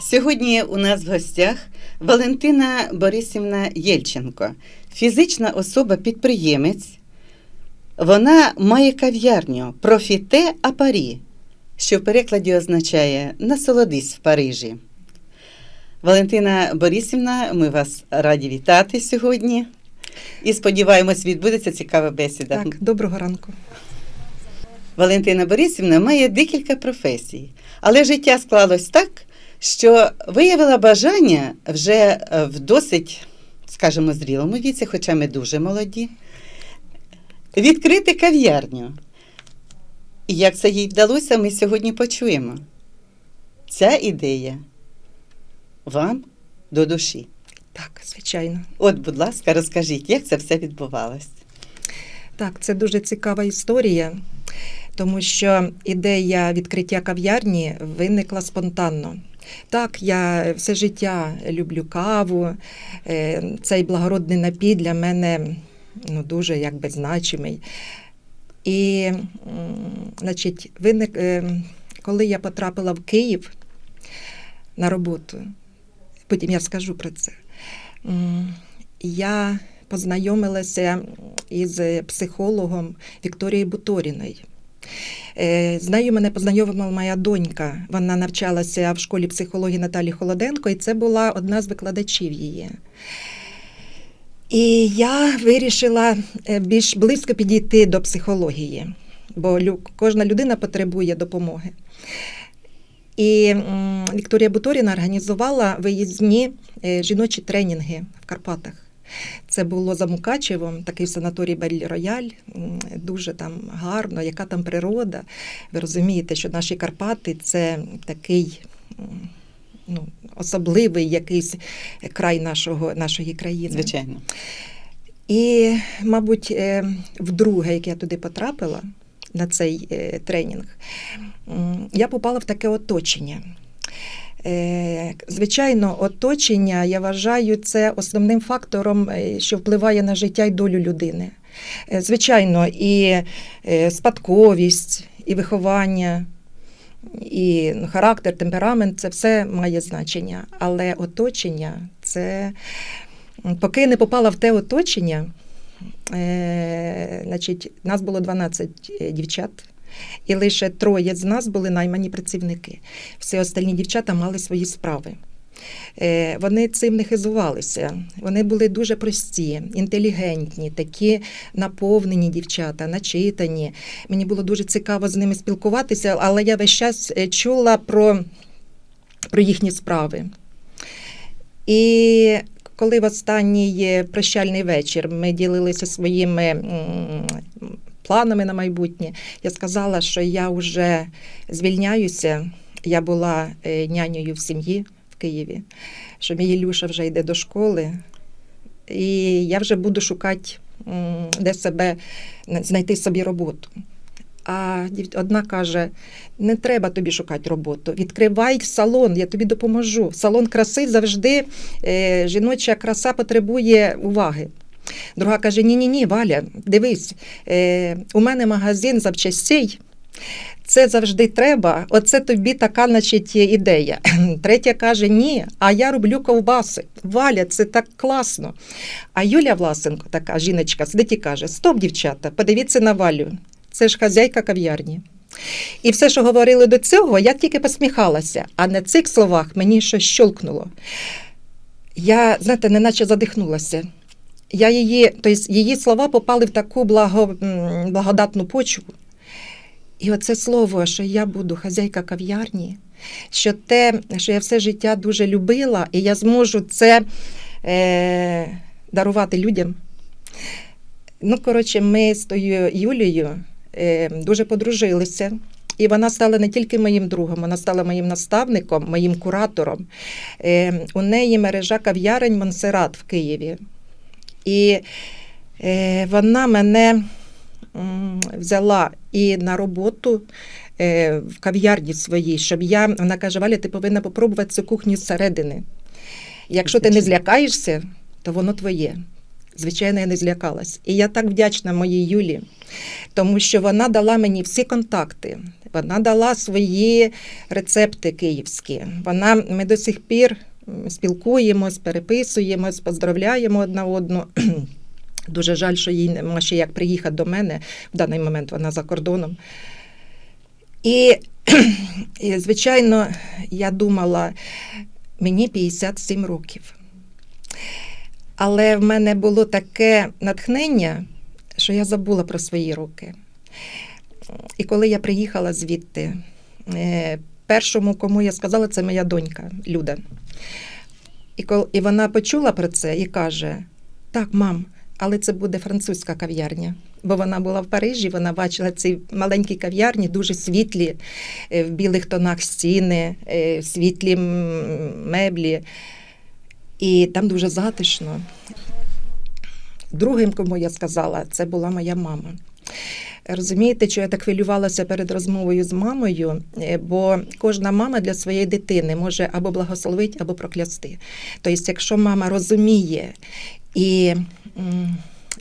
Сьогодні у нас в гостях Валентина Борисівна Єльченко, фізична особа-підприємець. Вона має кав'ярню Профіте Апарі, що в перекладі означає насолодись в Парижі. Валентина Борисівна, ми вас раді вітати сьогодні. І сподіваємось, відбудеться цікава бесіда. Так, доброго ранку. Валентина Борисівна має декілька професій, але життя склалось так, що виявила бажання вже е, в досить, скажімо, зрілому віці, хоча ми дуже молоді, відкрити кав'ярню. І як це їй вдалося, ми сьогодні почуємо. Ця ідея вам до душі. Так, звичайно. От, будь ласка, розкажіть, як це все відбувалось? Так, це дуже цікава історія, тому що ідея відкриття кав'ярні виникла спонтанно. Так, я все життя люблю каву. е, Цей благородний напій для мене ну, дуже якби значимий. І, значить, виник, е, коли я потрапила в Київ на роботу, потім я скажу про це. Я познайомилася із психологом Вікторією Буторіною. Е, З нею мене познайомила моя донька. Вона навчалася в школі психології Наталі Холоденко, і це була одна з викладачів її. І я вирішила е, більш близько підійти до психології, бо кожна людина потребує допомоги. І Вікторія Буторіна організувала виїзні е, жіночі тренінги в Карпатах. Це було за Мукачевом, такий санаторій Бель Рояль, дуже там гарно, яка там природа. Ви розумієте, що наші Карпати це такий ну, особливий якийсь край нашого, нашої країни. Звичайно. І, мабуть, е, вдруге, як я туди потрапила на цей е, тренінг, я попала в таке оточення. Е, Звичайно, оточення, я вважаю, це основним фактором, е, що впливає на життя і долю людини. Е, Звичайно, і спадковість, і виховання, і ну, характер, темперамент це все має значення. Але оточення це поки не попала в те оточення, значить, нас було 12 дівчат. І лише троє з нас були наймані працівники. Всі остальні дівчата мали свої справи. Е, Вони цим не хизувалися. Вони були дуже прості, інтелігентні, такі наповнені дівчата, начитані. Мені було дуже цікаво з ними спілкуватися, але я весь час е, чула про, про їхні справи. І коли в останній е, прощальний вечір ми ділилися своїми планами на майбутнє, я сказала, що я вже звільняюся. Я була е, нянею в сім'ї в Києві, що мій Ілюша вже йде до школи, і я вже буду шукати, де себе знайти собі роботу. А одна каже: не треба тобі шукати роботу. Відкривай салон, я тобі допоможу. Салон краси завжди е, жіноча краса потребує уваги. Друга каже: Ні, ні, ні, Валя, дивись, е, у мене магазин запчастей. Це завжди треба. Оце тобі така, значить, ідея. Третя каже: Ні, а я роблю ковбаси. Валя, це так класно. А Юля Власенко, така жіночка, сидить і каже: Стоп, дівчата, подивіться на Валю. Це ж хазяйка кав'ярні. І все, що говорили до цього, я тільки посміхалася, а на цих словах мені щось щолкнуло. Я, знаєте, неначе задихнулася. Я її, тобто її слова попали в таку благо, благодатну почву. І оце слово, що я буду хазяйка кав'ярні, що те, що я все життя дуже любила, і я зможу це е, дарувати людям. Ну, коротше, ми з тою Юлією е, дуже подружилися. І вона стала не тільки моїм другом, вона стала моїм наставником, моїм куратором. Е, у неї мережа кав'ярень Монсерат в Києві. І е, вона мене взяла і на роботу е, в кав'ярні своїй, щоб я, вона каже, Валя, ти повинна попробувати цю кухню зсередини. Якщо ти не злякаєшся, то воно твоє. Звичайно, я не злякалась. І я так вдячна моїй Юлі, тому що вона дала мені всі контакти. Вона дала свої рецепти київські. Вона, ми до сих пір спілкуємось, переписуємось, поздравляємо одна одну. Дуже жаль, що їй нема ще як приїхати до мене. В даний момент вона за кордоном. І, і звичайно, я думала, мені 57 років. Але в мене було таке натхнення, що я забула про свої роки. І коли я приїхала звідти, е, першому, кому я сказала, це моя донька Люда. І, кол- і вона почула про це і каже: Так, мам, але це буде французька кав'ярня. Бо вона була в Парижі, вона бачила ці маленькі кав'ярні, дуже світлі, е, в білих тонах стіни, е, світлі меблі. І там дуже затишно. Другим, кому я сказала, це була моя мама. Розумієте, що я так хвилювалася перед розмовою з мамою, Е, бо кожна мама для своєї дитини може або благословити, або проклясти. Тобто, якщо мама розуміє і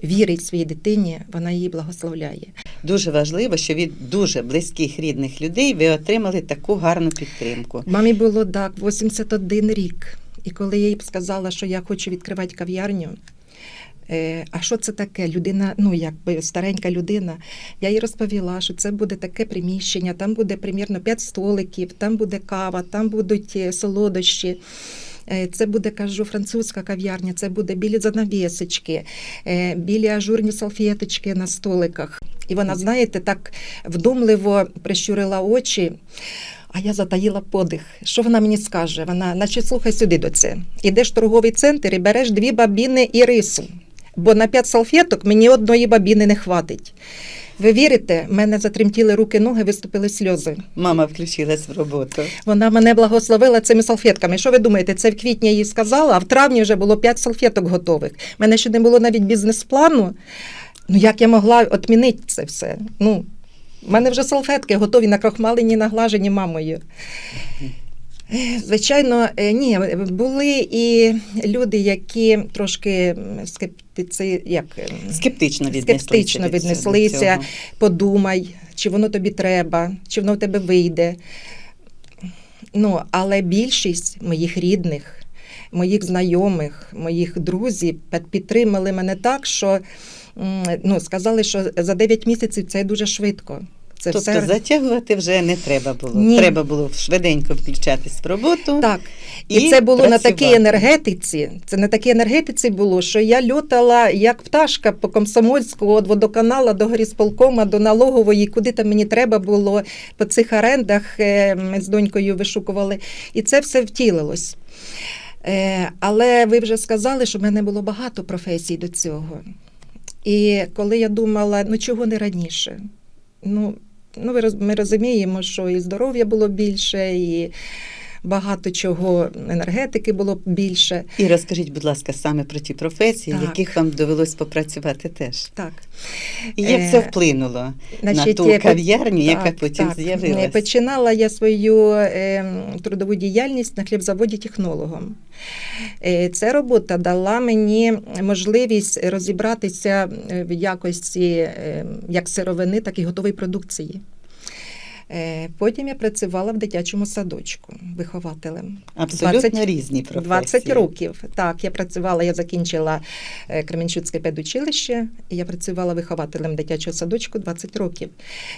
вірить своїй дитині, вона її благословляє. Дуже важливо, що від дуже близьких рідних людей ви отримали таку гарну підтримку. Мамі було так, 81 рік. І коли я їй сказала, що я хочу відкривати кав'ярню, а що це таке? Людина, ну якби старенька людина. Я їй розповіла, що це буде таке приміщення, там буде примірно 5 столиків, там буде кава, там будуть е, солодощі. Е, Це буде, кажу, французька кав'ярня, це буде білі занавісочки, е, білі ажурні салфеточки на столиках. І вона, знаєте, так вдумливо прищурила очі. А я затаїла подих. Що вона мені скаже? Вона, наче слухай сюди до це. Ідеш в торговий центр і береш дві бабіни і рису. Бо на п'ять салфеток мені одної бабіни не хватить. Ви вірите, в мене затремтіли руки, ноги, виступили сльози. Мама включилась в роботу. Вона мене благословила цими салфетками. Що ви думаєте, це в квітні я їй сказала, а в травні вже було п'ять салфеток готових. У мене ще не було навіть бізнес-плану. Ну як я могла відмінити це все? Ну, в мене вже салфетки готові накрахмалені, наглажені мамою. Звичайно, е, ні, були і люди, які трошки скептиці, як ем, Скептично віднеслися. скептично віднеслися. подумай, чи воно тобі треба, чи воно в тебе вийде. Ну, але більшість моїх рідних, моїх знайомих, моїх друзів під- підтримали мене так, що ну, сказали, що за 9 місяців це дуже швидко. Це Тобто все затягувати вже не треба було. Ні. Треба було швиденько включатись в роботу. так. І, І це було на такій енергетиці. Це на такій енергетиці було, що я льотала як пташка по комсомольську від водоканала до горісполкома, до налогової, куди там мені треба було по цих орендах. е, Ми з донькою вишукували. І це все втілилось. Е, Але ви вже сказали, що в мене було багато професій до цього. І коли я думала, ну чого не раніше? Ну, ну ми розуміємо, що і здоров'я було більше, і багато чого енергетики було більше. І розкажіть, будь ласка, саме про ті професії, Так. яких вам довелось попрацювати теж. Так. І як Е, це вплинуло на Значить, ту я кав'ярню, яка потім так. з'явилась? Починала я свою е, трудову діяльність на хлібзаводі технологом. Е, Ця робота дала мені можливість розібратися е, в якості е, як сировини, так і готової продукції. Е, Потім я працювала в дитячому садочку вихователем. Абсолютно 20 різні професії. 20 років. Так, я працювала, я закінчила е, Кременчуцьке педучилище, і я працювала вихователем дитячого садочку 20 років.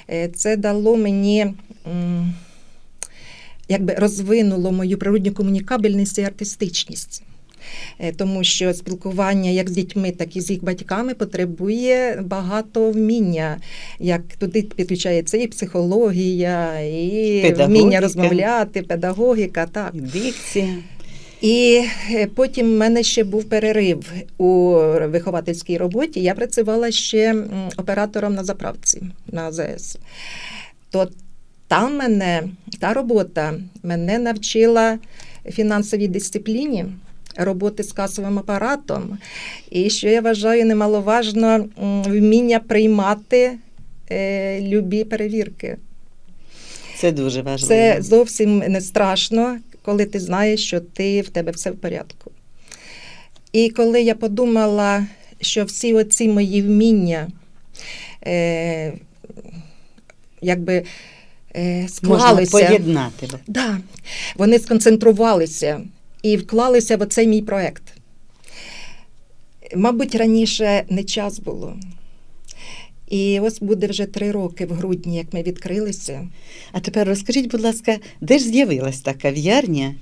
Е, Це дало мені. Якби розвинуло мою природню комунікабельність і артистичність. Е, Тому що спілкування як з дітьми, так і з їх батьками потребує багато вміння. Як туди підключається і психологія, і Педагогіка. вміння розмовляти, педагогіка. Так. Дикція. І е, потім в мене ще був перерив у виховательській роботі. Я працювала ще оператором на заправці на АЗС. То там мене та робота мене навчила фінансовій дисципліні. Роботи з касовим апаратом, і що я вважаю немаловажно вміння приймати е, любі перевірки. Це дуже важливо. Це зовсім не страшно, коли ти знаєш, що ти в тебе все в порядку. І коли я подумала, що всі оці мої вміння, е, якби е, Можна поєднати. Да, вони сконцентрувалися і вклалися в оцей мій проект. Мабуть, раніше не час було. І ось буде вже три роки в грудні, як ми відкрилися. А тепер розкажіть, будь ласка, де ж з'явилась та кав'ярня,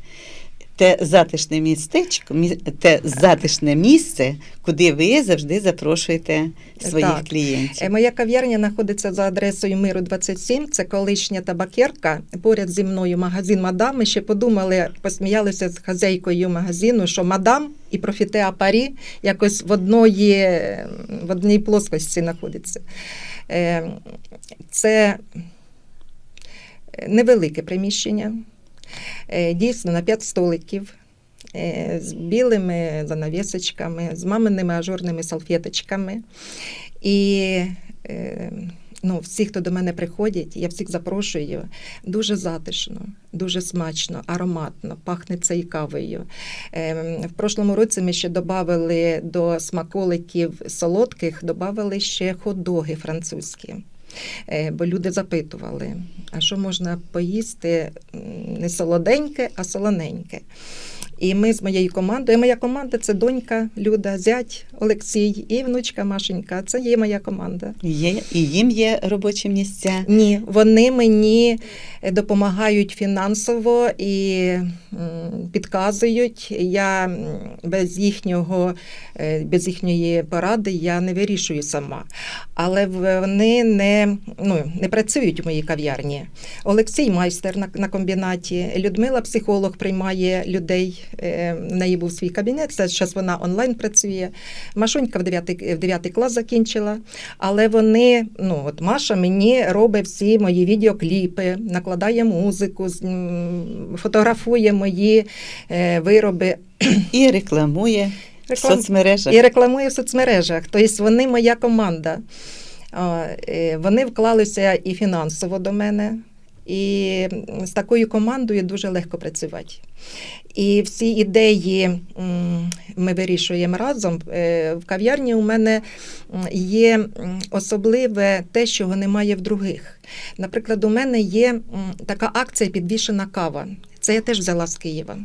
те затишне містечко, те затишне місце, куди ви завжди запрошуєте своїх Так. Е, клієнтів? Моя кав'ярня знаходиться за адресою Миру 27. Це колишня табакерка. Поряд зі мною магазин Мадам. Ми ще подумали, посміялися з хазяйкою магазину, що мадам і профіте Апарі якось в одної, в одній плоскості знаходиться. Е, Це невелике приміщення, е, дійсно на 5 столиків. е, З білими занавісочками, з маминими ажурними салфеточками. І е, ну, всі, хто до мене приходять, я всіх запрошую. Дуже затишно, дуже смачно, ароматно, пахне і кавою. Е, в прошлому році ми ще додали до смаколиків солодких, додали ще хот-доги французькі. Е, Бо люди запитували, а що можна поїсти не солоденьке, а солоненьке. І ми з моєю командою, моя команда це донька Люда, зять Олексій і внучка Машенька. Це є моя команда. Є, і їм є робочі місця. Ні, вони мені допомагають фінансово і підказують. Я без їхнього, е, без їхньої поради я не вирішую сама. Але в- вони не, ну, не працюють у моїй кав'ярні. Олексій майстер на, на комбінаті, Людмила психолог приймає людей. Е, В неї був свій кабінет. Зараз вона онлайн працює. Машонька в 9, в 9 клас закінчила. Але вони, ну от Маша мені робить всі мої відеокліпи, накладає музику, фотографує мої е, вироби. І рекламує в соцмережах. І рекламує в соцмережах. Тобто вони моя команда. Е, Вони вклалися і фінансово до мене. І з такою командою дуже легко працювати. І всі ідеї ми вирішуємо разом. Е, В кав'ярні у мене є особливе те, чого немає в других. Наприклад, у мене є така акція підвішена кава. Це я теж взяла з Києва.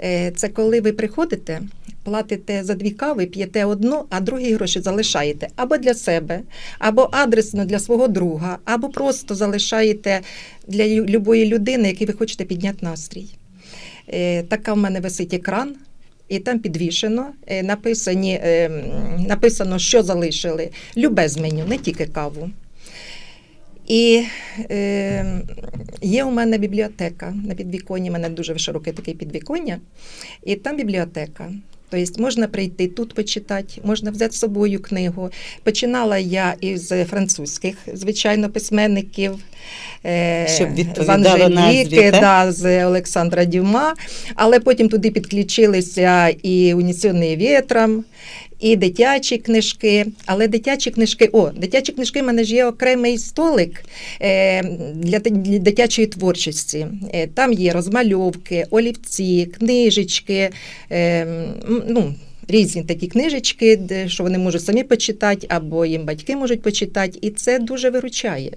Е, Це коли ви приходите, платите за дві кави, п'єте одну, а другі гроші залишаєте або для себе, або адресно для свого друга, або просто залишаєте для лю- любої людини, якій ви хочете підняти настрій. Е, Така в мене висить екран. І там підвішено, е, написані, е, написано, що залишили. Любе з не тільки каву. І е, є у мене бібліотека на підвіконні, у мене дуже широке таке підвіконня, і там бібліотека. Тобто можна прийти тут почитати, можна взяти з собою книгу. Починала я із французьких, звичайно, письменників. е, Щоб з Анжеліки, да, з Олександра Дюма, але потім туди підключилися і «Унесений вітром», і дитячі книжки. Але дитячі книжки, о, дитячі книжки в мене ж є окремий столик е, для, дитячої творчості. Е, Там є розмальовки, олівці, книжечки. Е, ну, Різні такі книжечки, де, що вони можуть самі почитати, або їм батьки можуть почитати, і це дуже виручає.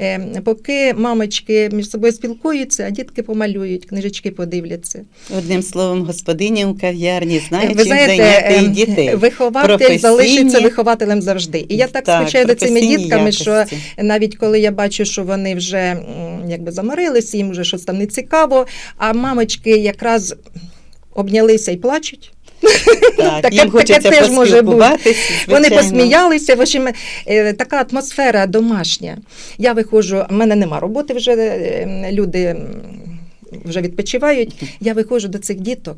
Е, Поки мамочки між собою спілкуються, а дітки помалюють, книжечки подивляться. Одним словом, господиня у кав'ярні знає, Ви чим знаєте, зайняти і ем, дітей. вихователь Професійні. залишиться вихователем завжди. І я так, скучаю за цими дітками, що навіть коли я бачу, що вони вже якби заморились, їм вже щось там не цікаво, а мамочки якраз обнялися і плачуть. Так, їм хочеться таке теж може бути. Вони посміялися. В общем, е, така атмосфера домашня. Я виходжу, в мене нема роботи вже, е, люди вже відпочивають. Я виходжу до цих діток.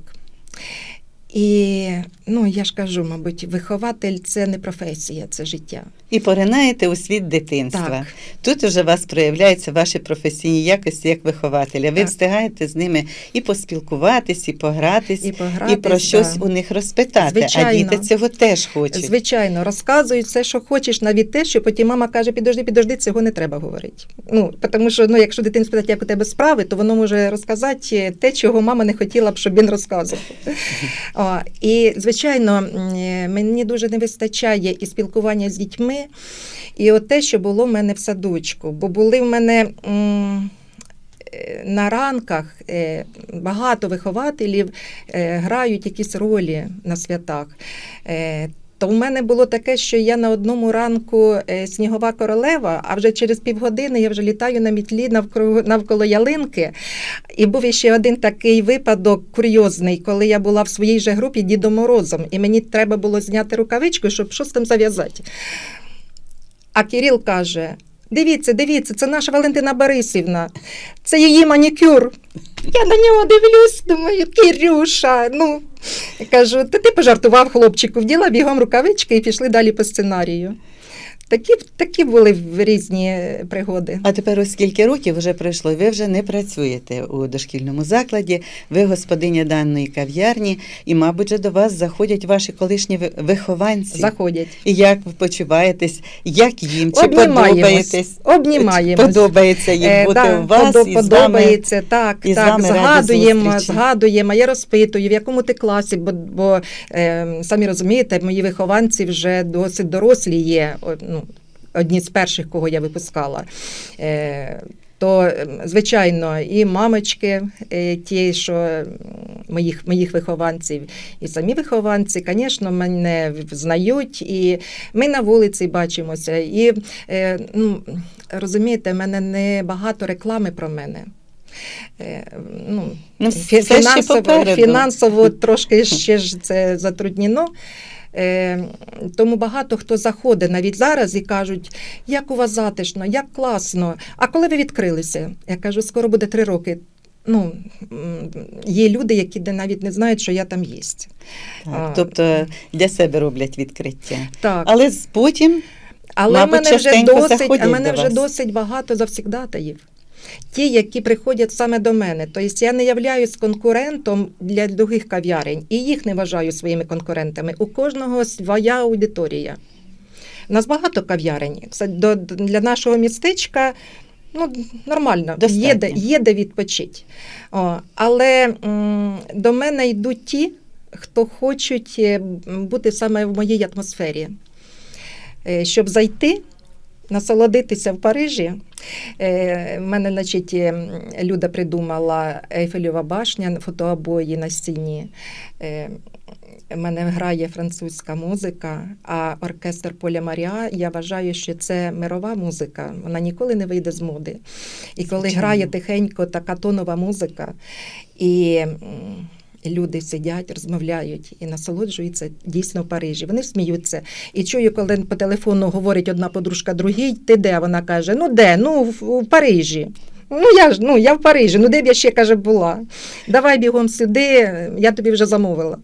І ну, я ж кажу, мабуть, вихователь це не професія, це життя. І поринаєте у світ дитинства. Так. Тут уже у вас проявляються ваші професійні якості як вихователя. Ви Так. встигаєте з ними і поспілкуватись, і погратись, І і, погратись, про щось да. у них розпитати. Звичайно. А діти цього теж хочуть. Звичайно, розказують все, що хочеш, навіть те, що потім мама каже: підожди, підожди, цього не треба говорити. Ну, тому що ну, якщо дитину спитати, як у тебе справи, то воно може розказати те, чого мама не хотіла б, щоб він розказував. І, звичайно, звичайно, е, мені дуже не вистачає і спілкування з дітьми, і от те, що було в мене в садочку. Бо були в мене. е, На ранках е, багато вихователів грають якісь ролі на святах. То в мене було таке, що я на одному ранку е, снігова королева, а вже через півгодини я вже літаю на мітлі навколо, навколо ялинки. І був ще один такий випадок курйозний, коли я була в своїй же групі Дідом Морозом, і мені треба було зняти рукавичку, щоб щось там зав'язати. А Кирил каже: дивіться, дивіться, це наша Валентина Борисівна, це її манікюр. Я на нього дивлюсь, думаю, Кирюша. Ну, кажу, та ти пожартував хлопчику, вділа бігом рукавички і пішли далі по сценарію. Такі, такі були різні пригоди. А тепер, ось скільки років вже пройшло, ви вже не працюєте у дошкільному закладі, ви господиня даної кав'ярні, і, мабуть, же до вас заходять ваші колишні ви- вихованці. Заходять. І як ви почуваєтесь, як їм, чи подобаєтесь? Обнімаємось. Подобається їм Е, бути да, у вас подо- і з вами. подобається, так, і з так. вами Згадуємо, згадуємо. Я розпитую, в якому ти класі, бо, бо е, самі розумієте, мої вихованці вже досить дорослі є. Ну, одні з перших, кого я випускала. Е, то, ем, звичайно, і мамочки, е, ті, що моїх, моїх вихованців, і самі вихованці, звісно, мене знають, і ми на вулиці бачимося. І е, ну, розумієте, в мене не багато реклами про мене. Ну, Ну, фінансово, фінансово трошки ще ж це затруднено. Е, тому багато хто заходить навіть зараз і кажуть, як у вас затишно, як класно. А коли ви відкрилися? Я кажу, скоро буде три роки. Ну, є люди, які навіть не знають, що я там є. Так, тобто для себе роблять відкриття. Так. Але потім Але Мабуть, мене вже досить, а мене до вже досить багато завсігдатаїв. Ті, які приходять саме до мене. Тобто я не являюсь конкурентом для других кав'ярень і їх не вважаю своїми конкурентами. У кожного своя аудиторія. У нас багато кав'ярень. Для нашого містечка ну, нормально, Достатньо. є де, є де відпочити. О, але м, до мене йдуть ті, хто хочуть е, бути саме в моїй атмосфері. Е, Щоб зайти, насолодитися в Парижі. Е, мене, значить, е, Люда придумала Ейфелєва башня, фотообої на стіні. Е, в мене грає французька музика, а оркестр Поля Маріа, я вважаю, що це мирова музика. Вона ніколи не вийде з моди. І коли Звичайно. грає тихенько така тонова музика, і люди сидять, розмовляють і насолоджуються дійсно в Парижі. Вони сміються. І чую, коли по телефону говорить одна подружка другій, ти де? Вона каже: Ну де? Ну, в, Парижі. Ну я ж ну я в Парижі. Ну де б я ще каже була? Давай бігом сюди, я тобі вже замовила.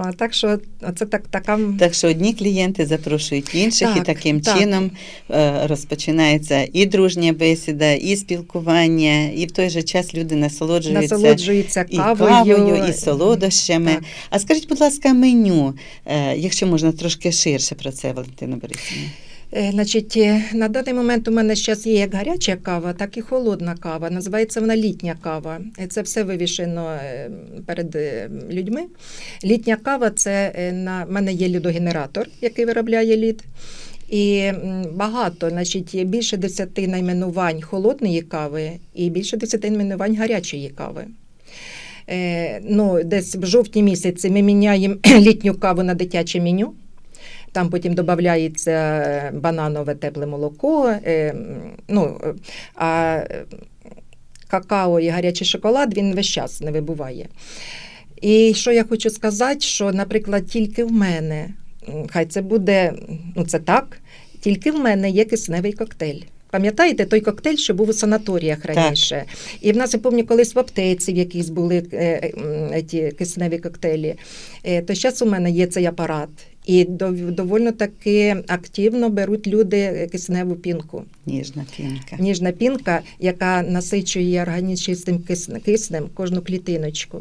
А, так що це так, така. Так що одні клієнти запрошують інших, і таким так. чином е, розпочинається і дружня бесіда, і спілкування, і в той же час люди насолоджуються насолоджуються і кавою, кавою, і солодощами. Так. А скажіть, будь ласка, меню, е, якщо можна трошки ширше про це, Валентина Борисівна. Е, Значить, е, на даний момент у мене зараз є як гаряча кава, так і холодна кава. Називається вона літня кава. Це все вивішено е, перед людьми. Літня кава це на в мене є льодогенератор, який виробляє лід. І багато, значить, більше 10 найменувань холодної кави і більше 10 найменувань гарячої кави. Ну, десь в жовтні місяці ми міняємо літню каву на дитяче меню. Там потім додається бананове тепле молоко, е, ну, а какао і гарячий шоколад він весь час не вибуває. І що я хочу сказати, що, наприклад, тільки в мене, хай це буде, ну це так, тільки в мене є кисневий коктейль. Пам'ятаєте той коктейль, що був у санаторіях раніше? І в нас, я пам'ятаю, колись в аптеці в якійсь були е, ті кисневі коктейлі. Е, то зараз у мене є цей апарат. І дов- довольно таки активно беруть люди кисневу пінку. Ніжна пінка. Ніжна пінка, яка насичує організм чистим киснем кожну клітиночку.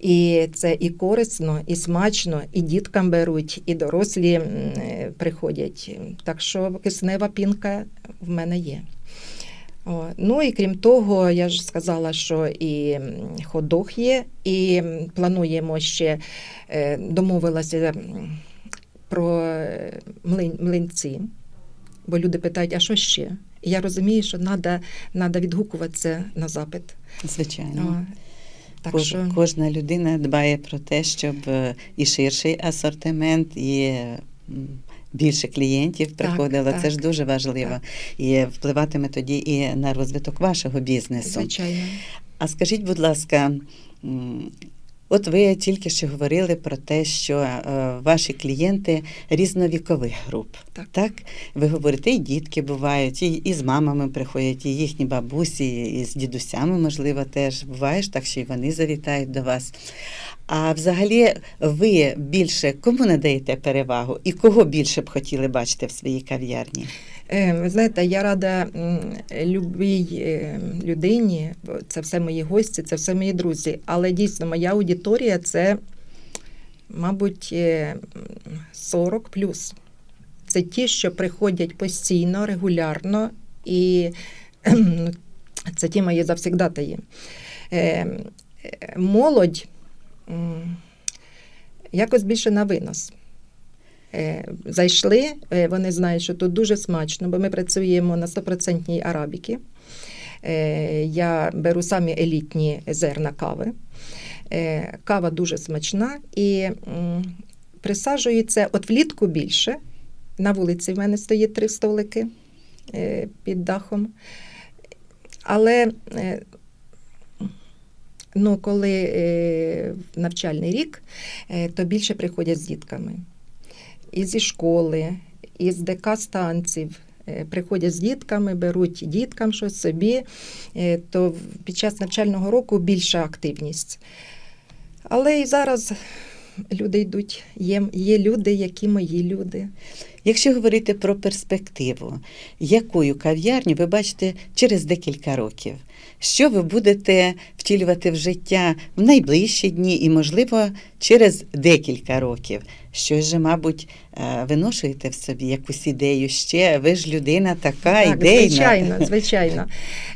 І це і корисно, і смачно, і діткам беруть, і дорослі приходять. Так що киснева пінка в мене є. О, ну і крім того, я ж сказала, що і ходох є, і плануємо ще е, домовилася про е, млин, млинці, бо люди питають, а що ще? І я розумію, що треба відгукуватися на запит. Звичайно. О, так Кож- що Кожна людина дбає про те, щоб е, і ширший асортимент, і е, більше клієнтів приходило. Це так. ж дуже важливо. Так. І впливатиме тоді і на розвиток вашого бізнесу. звичайно. А скажіть, будь ласка, от ви тільки що говорили про те, що е, ваші клієнти різновікових груп. Так. Ви говорите, і дітки бувають, і, і з мамами приходять, і їхні бабусі, і з дідусями, можливо, теж буває ж так, що і вони завітають до вас. А взагалі, ви більше кому надаєте перевагу і кого більше б хотіли бачити в своїй кав'ярні? Е, Ви знаєте, я рада любій е, людині, це все мої гості, це все мої друзі. Але дійсно моя аудиторія це, мабуть, е, 40 плюс. Це ті, що приходять постійно, регулярно, і це ті мої завсігдатаї. Е, е, Молодь якось більше на винос. Е, Зайшли, е, вони знають, що тут дуже смачно, бо ми працюємо на 100% арабіки. Е, Я беру самі елітні зерна кави. Кава дуже смачна і присаджується от влітку більше. На вулиці в мене стоїть три столики під дахом. Але ну, коли навчальний рік, то більше приходять з дітками. І зі школи, і з ДК станців. Е, Приходять з дітками, беруть діткам щось собі, е, то під час навчального року більша активність. Але і зараз люди йдуть. Є, є люди, які мої люди. Якщо говорити про перспективу, якою кав'ярню ви бачите через декілька років? Що ви будете втілювати в життя в найближчі дні і, можливо, через декілька років? Щось же, мабуть, е, виношуєте в собі якусь ідею ще. Ви ж людина така Так, ідейна. звичайно, звичайно.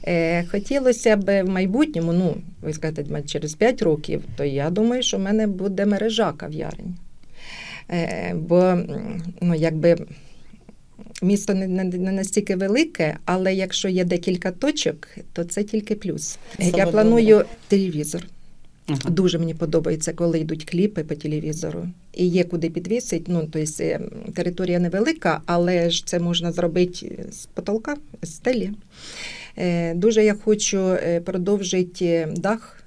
Е, хотілося б в майбутньому, ну, ви скажете, через 5 років, то я думаю, що в мене буде мережа кав'ярень. Е, бо ну, якби місто не, не, не настільки велике, але якщо є декілька точок, то це тільки плюс. Е, Саме Я планую добре. телевізор. Ага. Дуже мені подобається, коли йдуть кліпи по телевізору. І є куди підвісити. Ну, тобто, е, територія невелика, але ж це можна зробити з потолка, з стелі. Е, Дуже я хочу е, продовжити дах,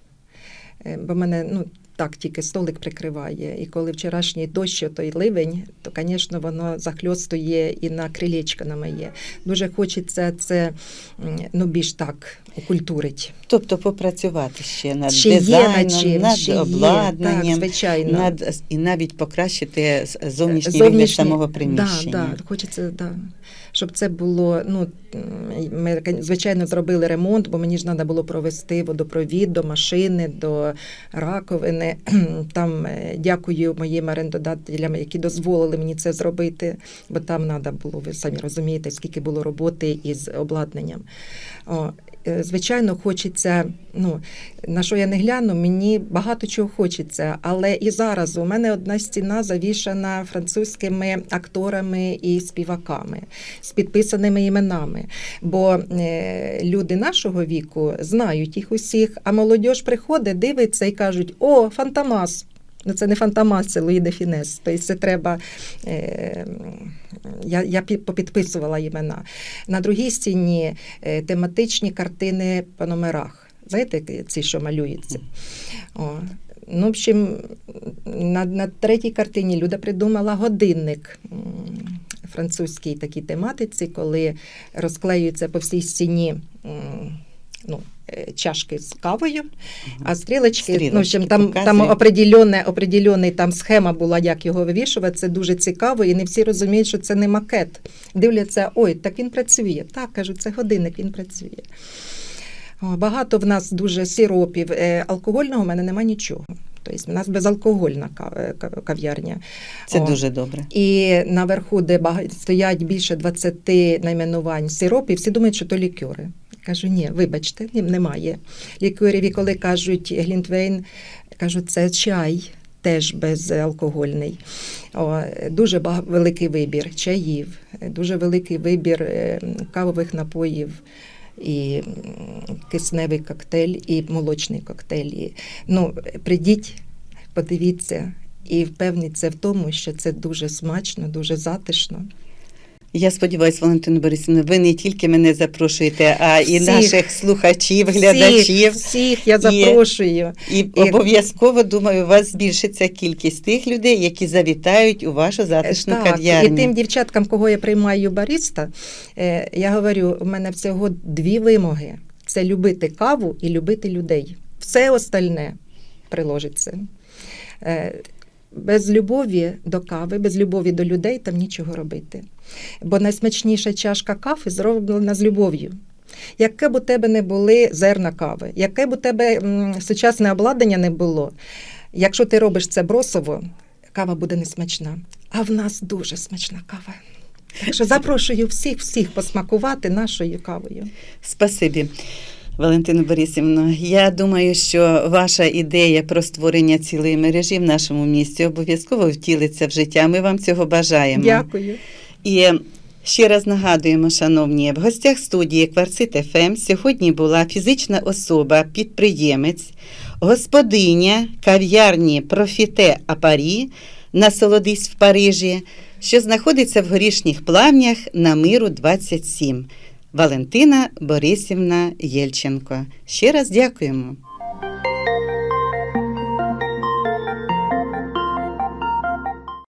е, бо мене ну, так тільки столик прикриває. І коли вчорашній дощ, той ливень, то, звісно, воно захльостує і на крилечко на моє. Дуже хочеться це ну, більш так окультурити. Тобто попрацювати ще над Ще є дизайном, над чим, над ще є, так, звичайно. над, і навіть покращити зовнішній вигляд самого приміщення. Да, да, хочеться, да. Щоб це було. Ну, ми, звичайно, зробили ремонт, бо мені ж треба було провести водопровід до машини, до раковини. Там е, дякую моїм орендодателям, які дозволили мені це зробити, бо там треба було, ви самі розумієте, скільки було роботи із обладнанням. Е, Звичайно, хочеться, ну на що я не гляну, мені багато чого хочеться. Але і зараз у мене одна стіна завішана французькими акторами і співаками з підписаними іменами. Бо е, люди нашого віку знають їх усіх, а молодь приходить, дивиться і кажуть: О, Фантомас! Ну, це не Фантомас, це Луї Фінес. Тобто це треба. Е, я я попідписувала імена. На другій стіні е, тематичні картини по номерах. Знаєте, ці, що малюються? О. Ну, в общем, на, на третій картині Люда придумала годинник французькій такій тематиці, коли розклеюються по всій стіні. Ну, е, чашки з кавою, а стрілочки, ну, в общем, Стрілочки там, там показують. определенне, там схема була, як його вивішувати. Це дуже цікаво, і не всі розуміють, що це не макет. Дивляться, ой, так він працює. Так, кажуть, це годинник, він працює. Багато в нас дуже сиропів. Е, Алкогольного в мене нема нічого. Тобто в нас безалкогольна е, кав- кав'ярня. Це О. дуже добре. І наверху, де стоять більше 20 найменувань сиропів, всі думають, що то лікери. Кажу, ні, вибачте, немає. Лікарі, коли кажуть глінтвейн, кажу, це чай. Теж безалкогольний. О, дуже бага- великий вибір чаїв, дуже великий вибір е, кавових напоїв, і кисневий коктейль, і молочний коктейль. Ну, прийдіть, подивіться і впевніться в тому, що це дуже смачно, дуже затишно. Я сподіваюся, Валентина Борисівна, ви не тільки мене запрошуєте, а і Всіх. наших слухачів, глядачів. Всіх, всіх я І- запрошую. І обов'язково думаю, у вас збільшиться кількість тих людей, які завітають у вашу затишну Так, кав'ярню. і тим дівчаткам, кого я приймаю баріста, е, я говорю, у мене всього дві вимоги: це любити каву і любити людей. Все остальне приложиться. Без любові до кави, без любові до людей там нічого робити. Бо найсмачніша чашка кави зроблена з любов'ю. Яке б у тебе не були зерна кави, яке б у тебе сучасне обладнання не було, якщо ти робиш це бросово, кава буде несмачна. А в нас дуже смачна кава. Так що запрошую всіх всіх посмакувати нашою кавою. Спасибі. Валентина Борисівна, я думаю, що ваша ідея про створення цілої мережі в нашому місті обов'язково втілиться в життя. Ми вам цього бажаємо. Дякую. І ще раз нагадуємо, шановні, в гостях студії Кварцит ФМ сьогодні була фізична особа, підприємець, господиня кав'ярні Профіте Апарі Насолодись в Парижі, що знаходиться в горішніх плавнях на миру 27. Валентина Борисівна Єльченко. Ще раз дякуємо.